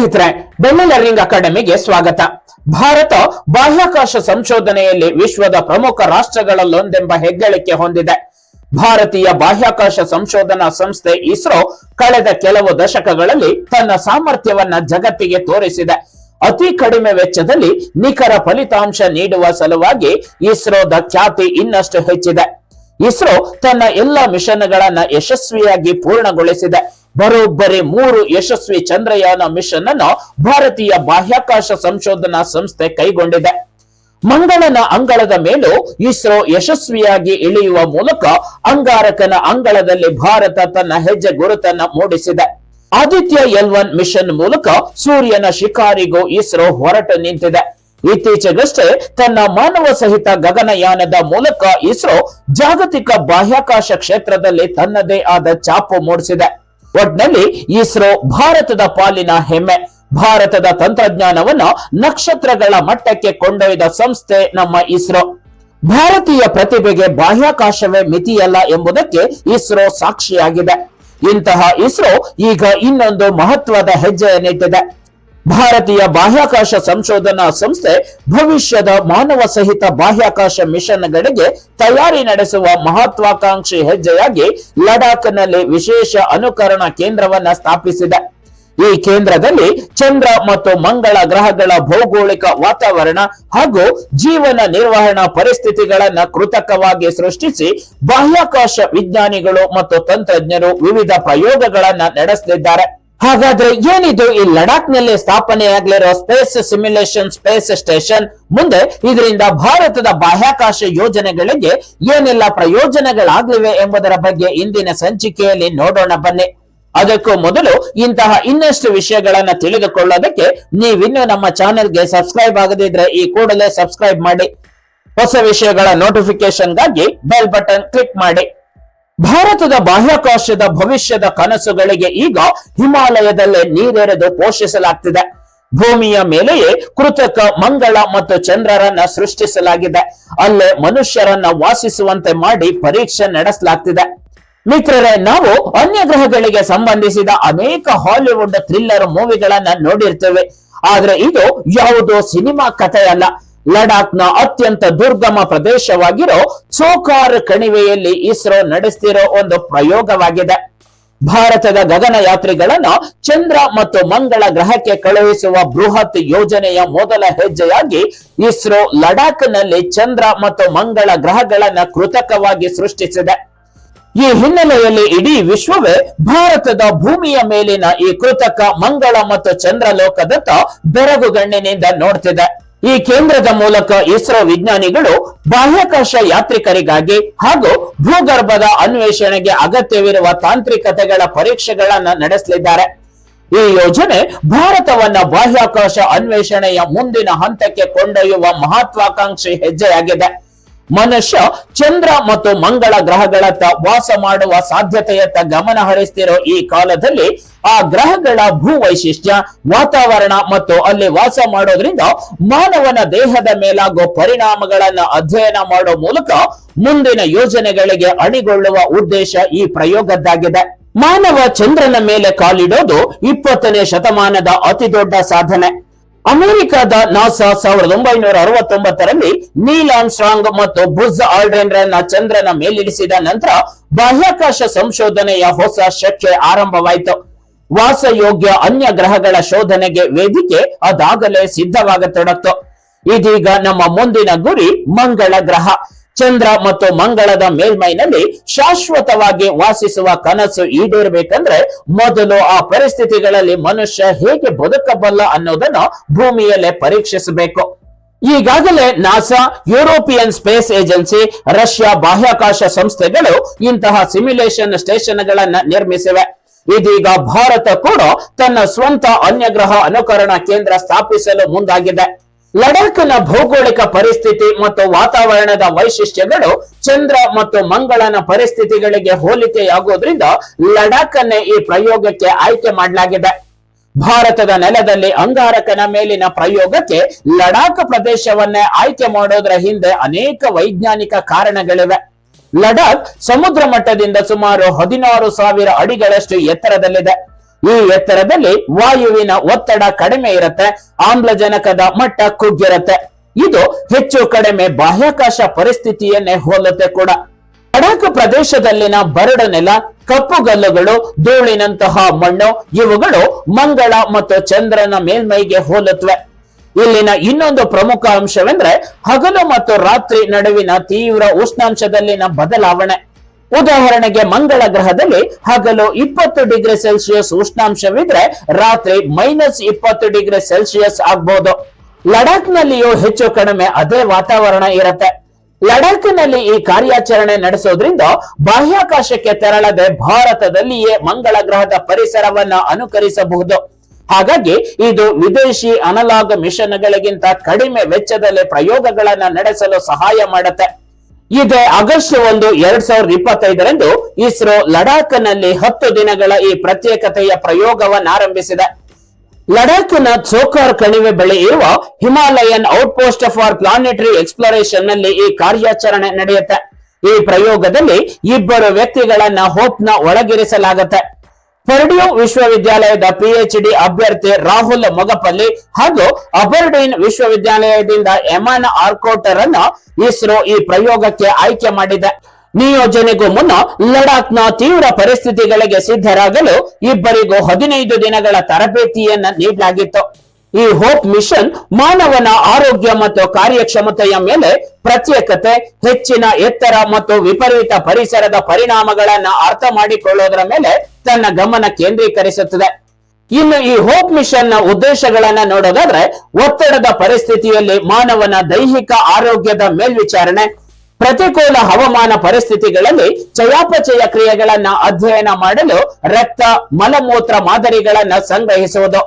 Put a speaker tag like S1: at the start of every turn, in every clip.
S1: ಸ್ನೇಹಿತರೆ, ಬೆಳ್ಳಿ ಲರ್ನಿಂಗ್ ಅಕಾಡೆಮಿಗೆ ಸ್ವಾಗತ. ಭಾರತ ಬಾಹ್ಯಾಕಾಶ ಸಂಶೋಧನೆಯಲ್ಲಿ ವಿಶ್ವದ ಪ್ರಮುಖ ರಾಷ್ಟ್ರಗಳಲ್ಲೊಂದೆಂಬ ಹೆಗ್ಗಳಿಕೆ ಹೊಂದಿದೆ. ಭಾರತೀಯ ಬಾಹ್ಯಾಕಾಶ ಸಂಶೋಧನಾ ಸಂಸ್ಥೆ ಇಸ್ರೋ ಕಳೆದ ಕೆಲವು ದಶಕಗಳಲ್ಲಿ ತನ್ನ ಸಾಮರ್ಥ್ಯವನ್ನ ಜಗತ್ತಿಗೆ ತೋರಿಸಿದೆ. ಅತಿ ಕಡಿಮೆ ವೆಚ್ಚದಲ್ಲಿ ನಿಖರ ಫಲಿತಾಂಶ ನೀಡುವ ಸಲುವಾಗಿ ಇಸ್ರೋದ ಖ್ಯಾತಿ ಇನ್ನಷ್ಟು ಹೆಚ್ಚಿದೆ. ಇಸ್ರೋ ತನ್ನ ಎಲ್ಲ ಮಿಷನ್ಗಳನ್ನ ಯಶಸ್ವಿಯಾಗಿ ಪೂರ್ಣಗೊಳಿಸಿದೆ. ಬರೋಬ್ಬರಿ ಮೂರು ಯಶಸ್ವಿ ಚಂದ್ರಯಾನ ಮಿಷನ್ ಅನ್ನು ಭಾರತೀಯ ಬಾಹ್ಯಾಕಾಶ ಸಂಶೋಧನಾ ಸಂಸ್ಥೆ ಕೈಗೊಂಡಿದೆ. ಮಂಗಳನ ಅಂಗಳದ ಮೇಲೂ ಇಸ್ರೋ ಯಶಸ್ವಿಯಾಗಿ ಇಳಿಯುವ ಮೂಲಕ ಅಂಗಾರಕನ ಅಂಗಳದಲ್ಲಿ ಭಾರತ ತನ್ನ ಹೆಜ್ಜೆ ಗುರುತನ್ನ ಮೂಡಿಸಿದೆ. ಆದಿತ್ಯ ಎಲ್ ಒನ್ ಮಿಷನ್ ಮೂಲಕ ಸೂರ್ಯನ ಶಿಕಾರಿಗೂ ಇಸ್ರೋ ಹೊರಟು ನಿಂತಿದೆ. ಇತ್ತೀಚೆಗಷ್ಟೇ ತನ್ನ ಮಾನವ ಸಹಿತ ಗಗನಯಾನದ ಮೂಲಕ ಇಸ್ರೋ ಜಾಗತಿಕ ಬಾಹ್ಯಾಕಾಶ ಕ್ಷೇತ್ರದಲ್ಲಿ ತನ್ನದೇ ಆದ ಚಾಪು ಮೂಡಿಸಿದೆ. ಒಟ್ನಲ್ಲಿ ಇಸ್ರೋ ಭಾರತದ ಪಾಲಿನ ಹೆಮ್ಮೆ, ಭಾರತದ ತಂತ್ರಜ್ಞಾನವನ್ನು ನಕ್ಷತ್ರಗಳ ಮಟ್ಟಕ್ಕೆ ಕೊಂಡೊಯ್ದ ಸಂಸ್ಥೆ ನಮ್ಮ ಇಸ್ರೋ. ಭಾರತೀಯ ಪ್ರತಿಭೆಗೆ ಬಾಹ್ಯಾಕಾಶವೇ ಮಿತಿಯಲ್ಲ ಎಂಬುದಕ್ಕೆ ಇಸ್ರೋ ಸಾಕ್ಷಿಯಾಗಿದೆ. ಇಂತಹ ಇಸ್ರೋ ಈಗ ಇನ್ನೊಂದು ಮಹತ್ವದ ಹೆಜ್ಜೆಯನ್ನಿಟ್ಟಿದೆ. ಭಾರತೀಯ ಬಾಹ್ಯಾಕಾಶ ಸಂಶೋಧನಾ ಸಂಸ್ಥೆ ಭವಿಷ್ಯದ ಮಾನವ ಸಹಿತ ಬಾಹ್ಯಾಕಾಶ ಮಿಷನ್ಗಳಿಗೆ ತಯಾರಿ ನಡೆಸುವ ಮಹತ್ವಾಕಾಂಕ್ಷಿ ಹೆಜ್ಜೆಯಾಗಿ ಲಡಾಖ್ನಲ್ಲಿ ವಿಶೇಷ ಅನುಕರಣ ಕೇಂದ್ರವನ್ನ ಸ್ಥಾಪಿಸಿದೆ. ಈ ಕೇಂದ್ರದಲ್ಲಿ ಚಂದ್ರ ಮತ್ತು ಮಂಗಳ ಗ್ರಹಗಳ ಭೌಗೋಳಿಕ ವಾತಾವರಣ ಹಾಗೂ ಜೀವನ ನಿರ್ವಹಣಾ ಪರಿಸ್ಥಿತಿಗಳನ್ನ ಕೃತಕವಾಗಿ ಸೃಷ್ಟಿಸಿ ಬಾಹ್ಯಾಕಾಶ ವಿಜ್ಞಾನಿಗಳು ಮತ್ತು ತಂತ್ರಜ್ಞರು ವಿವಿಧ ಪ್ರಯೋಗಗಳನ್ನ ನಡೆಸಲಿದ್ದಾರೆ ಹಾಗಾದ್ರೆ ಏನಿದು ಈ ಲಡಾಖ್ನಲ್ಲಿ ಸ್ಥಾಪನೆಯಾಗಲಿರೋ ಸ್ಪೇಸ್ ಸಿಮ್ಯುಲೇಷನ್ ಸ್ಪೇಸ್ ಸ್ಟೇಷನ್ ಮುಂದೆ ಇದರಿಂದ ಭಾರತದ ಬಾಹ್ಯಾಕಾಶ ಯೋಜನೆಗಳಿಗೆ ಏನೆಲ್ಲ ಪ್ರಯೋಜನಗಳಾಗಲಿವೆ ಎಂಬುದರ ಬಗ್ಗೆ ಇಂದಿನ ಸಂಚಿಕೆಯಲ್ಲಿ ನೋಡೋಣ ಬನ್ನಿ. ಅದಕ್ಕೂ ಮೊದಲು ಇಂತಹ ಇನ್ನಷ್ಟು ವಿಷಯಗಳನ್ನ ತಿಳಿದುಕೊಳ್ಳೋದಕ್ಕೆ ನೀವಿನ್ನೂ ನಮ್ಮ ಚಾನೆಲ್ಗೆ ಸಬ್ಸ್ಕ್ರೈಬ್ ಆಗದಿದ್ರೆ ಈ ಕೂಡಲೇ ಸಬ್ಸ್ಕ್ರೈಬ್ ಮಾಡಿ. ಹೊಸ ವಿಷಯಗಳ ನೋಟಿಫಿಕೇಶನ್ಗಾಗಿ ಬೆಲ್ ಬಟನ್ ಕ್ಲಿಕ್ ಮಾಡಿ. ಭಾರತದ ಬಾಹ್ಯಾಕಾಶದ ಭವಿಷ್ಯದ ಕನಸುಗಳಿಗೆ ಈಗ ಹಿಮಾಲಯದಲ್ಲೇ ನೀರೆರೆದು ಪೋಷಿಸಲಾಗ್ತಿದೆ. ಭೂಮಿಯ ಮೇಲೆಯೇ ಕೃತಕ ಮಂಗಳ ಮತ್ತು ಚಂದ್ರರನ್ನ ಸೃಷ್ಟಿಸಲಾಗಿದೆ. ಅಲ್ಲೇ ಮನುಷ್ಯರನ್ನ ವಾಸಿಸುವಂತೆ ಮಾಡಿ ಪರೀಕ್ಷೆ ನಡೆಸಲಾಗ್ತಿದೆ. ಮಿತ್ರರೇ, ನಾವು ಅನ್ಯ ಗ್ರಹಗಳಿಗೆ ಸಂಬಂಧಿಸಿದ ಅನೇಕ ಹಾಲಿವುಡ್ ಥ್ರಿಲ್ಲರ್ ಮೂವಿಗಳನ್ನ ನೋಡಿರ್ತೇವೆ. ಆದ್ರೆ ಇದು ಯಾವುದೋ ಸಿನಿಮಾ ಕಥೆಯಲ್ಲ. ಲಡಾಖ್ನ ಅತ್ಯಂತ ದುರ್ಗಮ ಪ್ರದೇಶವಾಗಿರೋ ಚೋಕಾರ್ ಕಣಿವೆಯಲ್ಲಿ ಇಸ್ರೋ ನಡೆಸ್ತಿರೋ ಒಂದು ಪ್ರಯೋಗವಾಗಿದೆ. ಭಾರತದ ಗಗನಯಾತ್ರಿಗಳನ್ನು ಚಂದ್ರ ಮತ್ತು ಮಂಗಳ ಗ್ರಹಕ್ಕೆ ಕಳುಹಿಸುವ ಬೃಹತ್ ಯೋಜನೆಯ ಮೊದಲ ಹೆಜ್ಜೆಯಾಗಿ ಇಸ್ರೋ ಲಡಾಖ್ನಲ್ಲಿ ಚಂದ್ರ ಮತ್ತು ಮಂಗಳ ಗ್ರಹಗಳನ್ನ ಕೃತಕವಾಗಿ ಸೃಷ್ಟಿಸಿದೆ. ಈ ಹಿನ್ನೆಲೆಯಲ್ಲಿ ಇಡೀ ವಿಶ್ವವೇ ಭಾರತದ ಭೂಮಿಯ ಮೇಲಿನ ಈ ಕೃತಕ ಮಂಗಳ ಮತ್ತು ಚಂದ್ರಲೋಕದತ್ತ ಬೆರಗುಗಣ್ಣಿನಿಂದ ನೋಡ್ತಿದೆ. ಈ ಕೇಂದ್ರದ ಮೂಲಕ ಇಸ್ರೋ ವಿಜ್ಞಾನಿಗಳು ಬಾಹ್ಯಾಕಾಶ ಯಾತ್ರಿಕರಿಗಾಗಿ ಹಾಗೂ ಭೂಗರ್ಭದ ಅನ್ವೇಷಣೆಗೆ ಅಗತ್ಯವಿರುವ ತಾಂತ್ರಿಕತೆಗಳ ಪರೀಕ್ಷೆಗಳನ್ನ ನಡೆಸಲಿದ್ದಾರೆ. ಈ ಯೋಜನೆ ಭಾರತವನ್ನ ಬಾಹ್ಯಾಕಾಶ ಅನ್ವೇಷಣೆಯ ಮುಂದಿನ ಹಂತಕ್ಕೆ ಕೊಂಡೊಯ್ಯುವ ಮಹತ್ವಾಕಾಂಕ್ಷಿ ಹೆಜ್ಜೆಯಾಗಿದೆ. ಮನುಷ್ಯ ಚಂದ್ರ ಮತ್ತು ಮಂಗಳ ಗ್ರಹಗಳತ್ತ ವಾಸ ಮಾಡುವ ಸಾಧ್ಯತೆಯತ್ತ ಗಮನ ಹರಿಸ್ತಿರೋ ಈ ಕಾಲದಲ್ಲಿ ಆ ಗ್ರಹಗಳ ಭೂ ವೈಶಿಷ್ಟ್ಯ ವಾತಾವರಣ ಮತ್ತು ಅಲ್ಲಿ ವಾಸ ಮಾಡೋದ್ರಿಂದ ಮಾನವನ ದೇಹದ ಮೇಲಾಗೋ ಪರಿಣಾಮಗಳನ್ನ ಅಧ್ಯಯನ ಮಾಡೋ ಮೂಲಕ ಮುಂದಿನ ಯೋಜನೆಗಳಿಗೆ ಅಣಿಗೊಳ್ಳುವ ಉದ್ದೇಶ ಈ ಪ್ರಯೋಗದ್ದಾಗಿದೆ. ಮಾನವ ಚಂದ್ರನ ಮೇಲೆ ಕಾಲಿಡೋದು ಇಪ್ಪತ್ತನೇ ಶತಮಾನದ ಅತಿ ದೊಡ್ಡ ಸಾಧನೆ. ಅಮೆರಿಕದ ನಾಸಾ ಸಾವಿರದ ಒಂಬೈನೂರ ಅರವತ್ತೊಂಬತ್ತರಲ್ಲಿ ನೀಲ್ ಆಮ್ಸ್ಟ್ರಾಂಗ್ ಮತ್ತು ಬುಜ್ ಆಲ್ಡ್ರೆನ್ ಚಂದ್ರನ ಮೇಲಿಳಿಸಿದ ನಂತರ ಬಾಹ್ಯಾಕಾಶ ಸಂಶೋಧನೆಯ ಹೊಸ ಶಕೆ ಆರಂಭವಾಯಿತು. ವಾಸಯೋಗ್ಯ ಅನ್ಯ ಗ್ರಹಗಳ ಶೋಧನೆಗೆ ವೇದಿಕೆ ಅದಾಗಲೇ ಸಿದ್ಧವಾಗತೊಡಗ್ತು. ಇದೀಗ ನಮ್ಮ ಮುಂದಿನ ಗುರಿ ಮಂಗಳ ಗ್ರಹ. ಚಂದ್ರ ಮತ್ತು ಮಂಗಳದ ಮೇಲ್ಮೈನಲ್ಲಿ ಶಾಶ್ವತವಾಗಿ ವಾಸಿಸುವ ಕನಸು ಈಡೇರಬೇಕಂದ್ರೆ ಮೊದಲು ಆ ಪರಿಸ್ಥಿತಿಗಳಲ್ಲಿ ಮನುಷ್ಯ ಹೇಗೆ ಬದುಕಬಲ್ಲ ಅನ್ನೋದನ್ನು ಭೂಮಿಯಲ್ಲೇ ಪರೀಕ್ಷಿಸಬೇಕು. ಈಗಾಗಲೇ NASA, European space agency, Russia ಬಾಹ್ಯಾಕಾಶ ಸಂಸ್ಥೆಗಳು ಇಂತಹ ಸಿಮ್ಯುಲೇಷನ್ ಸ್ಟೇಷನ್ಗಳನ್ನ ನಿರ್ಮಿಸಿವೆ. ಇದೀಗ ಭಾರತ ಕೂಡ ತನ್ನ ಸ್ವಂತ ಅನ್ಯಗ್ರಹ ಅನುಕರಣ ಕೇಂದ್ರ ಸ್ಥಾಪಿಸಲು ಮುಂದಾಗಿದೆ. ಲಡಾಖ್ನ ಭೌಗೋಳಿಕ ಪರಿಸ್ಥಿತಿ ಮತ್ತು ವಾತಾವರಣದ ವೈಶಿಷ್ಟ್ಯಗಳು ಚಂದ್ರ ಮತ್ತು ಮಂಗಳನ ಪರಿಸ್ಥಿತಿಗಳಿಗೆ ಹೋಲಿಕೆಯಾಗೋದ್ರಿಂದ ಲಡಾಖ್ ಅನ್ನೇ ಈ ಪ್ರಯೋಗಕ್ಕೆ ಆಯ್ಕೆ ಮಾಡಲಾಗಿದೆ. ಭಾರತದ ನೆಲದಲ್ಲಿ ಅಂಗಾರಕನ ಮೇಲಿನ ಪ್ರಯೋಗಕ್ಕೆ ಲಡಾಖ್ ಪ್ರದೇಶವನ್ನೇ ಆಯ್ಕೆ ಮಾಡೋದ್ರ ಹಿಂದೆ ಅನೇಕ ವೈಜ್ಞಾನಿಕ ಕಾರಣಗಳಿವೆ. ಲಡಾಖ್ ಸಮುದ್ರ ಮಟ್ಟದಿಂದ ಸುಮಾರು ಹದಿನಾರು ಸಾವಿರ ಅಡಿಗಳಷ್ಟು ಎತ್ತರದಲ್ಲಿದೆ. ಈ ಎತ್ತರದಲ್ಲಿ ವಾಯುವಿನ ಒತ್ತಡ ಕಡಿಮೆ ಇರುತ್ತೆ, ಆಮ್ಲಜನಕದ ಮಟ್ಟ ಕುಗ್ಗಿರತ್ತೆ. ಇದು ಹೆಚ್ಚು ಕಡಿಮೆ ಬಾಹ್ಯಾಕಾಶ ಪರಿಸ್ಥಿತಿಯನ್ನೇ ಹೋಲುತ್ತೆ ಕೂಡ. ಲಡಾಖ್ ಪ್ರದೇಶದಲ್ಲಿನ ಬರಡು ನೆಲ ಕಪ್ಪುಗಲ್ಲುಗಳು ಧೂಳಿನಂತಹ ಮಣ್ಣು, ಇವುಗಳು ಮಂಗಳ ಮತ್ತು ಚಂದ್ರನ ಮೇಲ್ಮೈಗೆ ಹೋಲುತ್ತವೆ ಇಲ್ಲಿನ ಇನ್ನೊಂದು ಪ್ರಮುಖ ಅಂಶವೆಂದ್ರೆ ಹಗಲು ಮತ್ತು ರಾತ್ರಿ ನಡುವಿನ ತೀವ್ರ ಉಷ್ಣಾಂಶದಲ್ಲಿನ ಬದಲಾವಣೆ. ಉದಾಹರಣೆಗೆ ಮಂಗಳ ಗ್ರಹದಲ್ಲಿ ಹಗಲು ಇಪ್ಪತ್ತು ಡಿಗ್ರಿ ಸೆಲ್ಸಿಯಸ್ ಉಷ್ಣಾಂಶವಿದ್ರೆ ರಾತ್ರಿ ಮೈನಸ್ ಇಪ್ಪತ್ತು ಡಿಗ್ರಿ ಸೆಲ್ಸಿಯಸ್ ಆಗ್ಬಹುದು ಲಡಾಖ್ನಲ್ಲಿಯೂ ಹೆಚ್ಚು ಕಡಿಮೆ ಅದೇ ವಾತಾವರಣ ಇರುತ್ತೆ. ಲಡಾಖ್ನಲ್ಲಿ ಈ ಕಾರ್ಯಾಚರಣೆ ನಡೆಸೋದ್ರಿಂದ ಬಾಹ್ಯಾಕಾಶಕ್ಕೆ ತೆರಳದೆ ಭಾರತದಲ್ಲಿಯೇ ಮಂಗಳ ಗ್ರಹದ ಪರಿಸರವನ್ನ ಅನುಕರಿಸಬಹುದು. ಹಾಗಾಗಿ ಇದು ವಿದೇಶಿ ಅನಲಾಗ್ ಮಿಷನ್ಗಳಿಗಿಂತ ಕಡಿಮೆ ವೆಚ್ಚದಲ್ಲಿ ಪ್ರಯೋಗಗಳನ್ನ ನಡೆಸಲು ಸಹಾಯ ಮಾಡುತ್ತೆ. ಇದೇ ಆಗಸ್ಟ್ ಒಂದು ಎರಡ್ ಸಾವಿರದ ಇಪ್ಪತ್ತೈದರಂದು ಇಸ್ರೋ ಲಡಾಖ್ನಲ್ಲಿ ಹತ್ತು ದಿನಗಳ ಈ ಪ್ರತ್ಯೇಕತೆಯ ಪ್ರಯೋಗವನ್ನಾರಂಭಿಸಿದೆ ಲಡಾಖ್ನ ಚೋಕಾರ್ ಕಣಿವೆ ಬಳಿ ಇರುವ ಹಿಮಾಲಯನ್ ಔಟ್ಪೋಸ್ಟ್ ಫಾರ್ ಪ್ಲಾನೆಟರಿ ಎಕ್ಸ್ಪ್ಲೋರೇಷನ್ನಲ್ಲಿ ಈ ಕಾರ್ಯಾಚರಣೆ ನಡೆಯುತ್ತೆ. ಈ ಪ್ರಯೋಗದಲ್ಲಿ ಇಬ್ಬರು ವ್ಯಕ್ತಿಗಳನ್ನ ಹೋಪ್ನ ಒಳಗಿರಿಸಲಾಗುತ್ತೆ. ಪರ್ಡ್ಯೂ ವಿಶ್ವವಿದ್ಯಾಲಯದ ಪಿಎಚ್ಡಿ ಅಭ್ಯರ್ಥಿ ರಾಹುಲ್ ಮೊಗಪಲ್ಲಿ ಹಾಗೂ ಅಬರ್ಡೀನ್ ವಿಶ್ವವಿದ್ಯಾಲಯದಿಂದ ಎಮಾನ್ ಆರ್ಕೋಟರ್ ಅನ್ನು ಇಸ್ರೋ ಈ ಪ್ರಯೋಗಕ್ಕೆ ಆಯ್ಕೆ ಮಾಡಿದೆ. ನಿಯೋಜನೆಗೂ ಮುನ್ನ ಲಡಾಖ್ನ ತೀವ್ರ ಪರಿಸ್ಥಿತಿಗಳಿಗೆ ಸಿದ್ಧರಾಗಲು ಇಬ್ಬರಿಗೂ ಹದಿನೈದು ದಿನಗಳ ತರಬೇತಿಯನ್ನು ನೀಡಲಾಗಿತ್ತು. ಈ ಹೋಪ್ ಮಿಷನ್ ಮಾನವನ ಆರೋಗ್ಯ ಮತ್ತು ಕಾರ್ಯಕ್ಷಮತೆಯ ಮೇಲೆ ಪ್ರತ್ಯೇಕತೆ, ಹೆಚ್ಚಿನ ಎತ್ತರ ಮತ್ತು ವಿಪರೀತ ಪರಿಸರದ ಪರಿಣಾಮಗಳನ್ನ ಅರ್ಥ ಮಾಡಿಕೊಳ್ಳೋದರ ಮೇಲೆ ತನ್ನ ಗಮನ ಕೇಂದ್ರೀಕರಿಸುತ್ತದೆ. ಇನ್ನು ಈ ಹೋಪ್ ಮಿಷನ್ನ ಉದ್ದೇಶಗಳನ್ನ ನೋಡೋದಾದ್ರೆ ಒತ್ತಡದ ಪರಿಸ್ಥಿತಿಯಲ್ಲಿ ಮಾನವನ ದೈಹಿಕ ಆರೋಗ್ಯದ ಮೇಲ್ವಿಚಾರಣೆ, ಪ್ರತಿಕೂಲ ಹವಾಮಾನ ಪರಿಸ್ಥಿತಿಗಳಲ್ಲಿ ಚಯಾಪಚಯ ಕ್ರಿಯೆಗಳನ್ನ ಅಧ್ಯಯನ ಮಾಡಲು ರಕ್ತ, ಮಲಮೂತ್ರ ಮಾದರಿಗಳನ್ನ ಸಂಗ್ರಹಿಸುವುದು.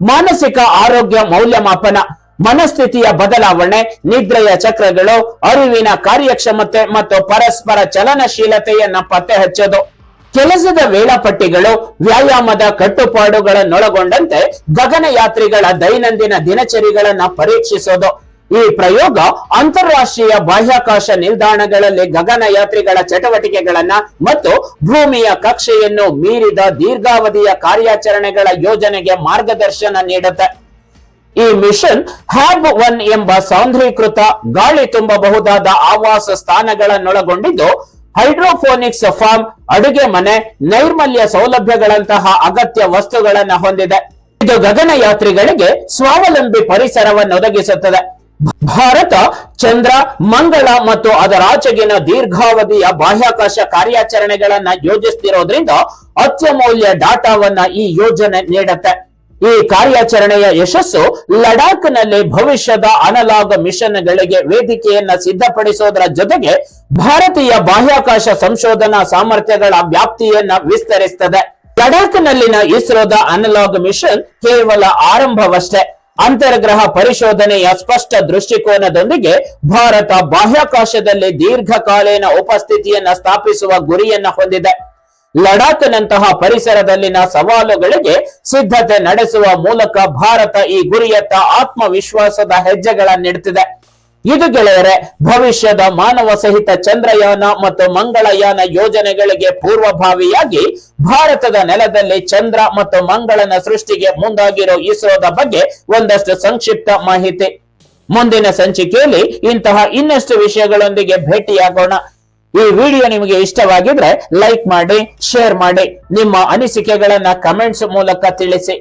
S1: ಮಾನಸಿಕ ಆರೋಗ್ಯ ಮೌಲ್ಯಮಾಪನ, ಮನಸ್ಥಿತಿಯ ಬದಲಾವಣೆ, ನಿದ್ರೆಯ ಚಕ್ರಗಳು, ಅರಿವಿನ ಕಾರ್ಯಕ್ಷಮತೆ ಮತ್ತು ಪರಸ್ಪರ ಚಲನಶೀಲತೆಯನ್ನ ಪತ್ತೆ ಹಚ್ಚೋದು. ಕೆಲಸದ ವೇಳಾಪಟ್ಟಿಗಳು, ವ್ಯಾಯಾಮದ ಕಟ್ಟುಪಾಡುಗಳನ್ನೊಳಗೊಂಡಂತೆ ಗಗನಯಾತ್ರಿಗಳ ದೈನಂದಿನ ದಿನಚರಿಗಳನ್ನ ಪರೀಕ್ಷಿಸೋದು. ಈ ಪ್ರಯೋಗ ಅಂತಾರಾಷ್ಟ್ರೀಯ ಬಾಹ್ಯಾಕಾಶ ನಿಲ್ದಾಣಗಳಲ್ಲಿ ಗಗನಯಾತ್ರಿಗಳ ಚಟುವಟಿಕೆಗಳನ್ನ ಮತ್ತು ಭೂಮಿಯ ಕಕ್ಷೆಯನ್ನು ಮೀರಿದ ದೀರ್ಘಾವಧಿಯ ಕಾರ್ಯಾಚರಣೆಗಳ ಯೋಜನೆಗೆ ಮಾರ್ಗದರ್ಶನ ನೀಡುತ್ತೆ. ಈ ಮಿಷನ್ ಹ್ಯಾಬ್ ಒನ್ ಎಂಬ ಸಾಂದ್ರೀಕೃತ ಗಾಳಿ ತುಂಬಬಹುದಾದ ಆವಾಸ ಸ್ಥಾನಗಳನ್ನೊಳಗೊಂಡಿದ್ದು, ಹೈಡ್ರೋಫೋನಿಕ್ಸ್ ಫಾರ್ಮ್ ಅಡುಗೆ ಮನೆ, ನೈರ್ಮಲ್ಯ ಸೌಲಭ್ಯಗಳಂತಹ ಅಗತ್ಯ ವಸ್ತುಗಳನ್ನು ಹೊಂದಿದೆ. ಇದು ಗಗನಯಾತ್ರಿಗಳಿಗೆ ಸ್ವಾವಲಂಬಿ ಪರಿಸರವನ್ನು ಒದಗಿಸುತ್ತದೆ ಭಾರತ, ಚಂದ್ರ, ಮಂಗಳ ಮತ್ತು ಅದರಾಚೆಗಿನ ದೀರ್ಘಾವಧಿಯ ಬಾಹ್ಯಾಕಾಶ ಕಾರ್ಯಾಚರಣೆಗಳನ್ನ ಯೋಜಿಸ್ತಿರೋದ್ರಿಂದ ಅತ್ಯಮೂಲ್ಯ ಡಾಟಾವನ್ನ ಈ ಯೋಜನೆ ನೀಡುತ್ತೆ. ಈ ಕಾರ್ಯಾಚರಣೆಯ ಯಶಸ್ಸು ಲಡಾಖ್ನಲ್ಲಿ ಭವಿಷ್ಯದ ಅನಲಾಗ್ ಮಿಷನ್ಗಳಿಗೆ ವೇದಿಕೆಯನ್ನ ಸಿದ್ಧಪಡಿಸೋದ್ರ ಜೊತೆಗೆ ಭಾರತೀಯ ಬಾಹ್ಯಾಕಾಶ ಸಂಶೋಧನಾ ಸಾಮರ್ಥ್ಯಗಳ ವ್ಯಾಪ್ತಿಯನ್ನ ವಿಸ್ತರಿಸುತ್ತದೆ ಲಡಾಖ್ನಲ್ಲಿನ ಇಸ್ರೋದ ಅನಲಾಗ್ ಮಿಷನ್ ಕೇವಲ ಆರಂಭವಷ್ಟೇ. ಅಂತರ್ಗ್ರಹ ಪರಿಶೋಧನೆಯ ಸ್ಪಷ್ಟ ದೃಷ್ಟಿಕೋನದೊಂದಿಗೆ ಭಾರತ ಬಾಹ್ಯಾಕಾಶದಲ್ಲಿ ದೀರ್ಘಕಾಲೀನ ಉಪಸ್ಥಿತಿಯನ್ನ ಸ್ಥಾಪಿಸುವ ಗುರಿಯನ್ನ ಹೊಂದಿದೆ. ಲಡಾಖ್ನಂತಹ ಪರಿಸರದಲ್ಲಿನ ಸವಾಲುಗಳಿಗೆ ಸಿದ್ಧತೆ ನಡೆಸುವ ಮೂಲಕ ಭಾರತ ಈ ಗುರಿಯತ್ತ ಆತ್ಮವಿಶ್ವಾಸದ ಹೆಜ್ಜೆಗಳನ್ನಿಡ್ತಿದೆ ಇದು ಗೆಳೆಯರೆ, ಭವಿಷ್ಯದ ಮಾನವ ಸಹಿತ ಚಂದ್ರಯಾನ ಮತ್ತು ಮಂಗಳಯಾನ ಯೋಜನೆಗಳಿಗೆ ಪೂರ್ವಭಾವಿಯಾಗಿ ಭಾರತದ ನೆಲದಲ್ಲಿ ಚಂದ್ರ ಮತ್ತು ಮಂಗಳನ ಸೃಷ್ಟಿಗೆ ಮುಂದಾಗಿರೋ ಇಸ್ರೋದ ಬಗ್ಗೆ ಒಂದಷ್ಟು ಸಂಕ್ಷಿಪ್ತ ಮಾಹಿತಿ. ಮುಂದಿನ ಸಂಚಿಕೆಯಲ್ಲಿ ಇಂತಹ ಇನ್ನಷ್ಟು ವಿಷಯಗಳೊಂದಿಗೆ ಭೇಟಿಯಾಗೋಣ. ಈ ವಿಡಿಯೋ ನಿಮಗೆ ಇಷ್ಟವಾಗಿದ್ರೆ ಲೈಕ್ ಮಾಡಿ, ಶೇರ್ ಮಾಡಿ, ನಿಮ್ಮ ಅನಿಸಿಕೆಗಳನ್ನ ಕಮೆಂಟ್ಸ್ ಮೂಲಕ ತಿಳಿಸಿ.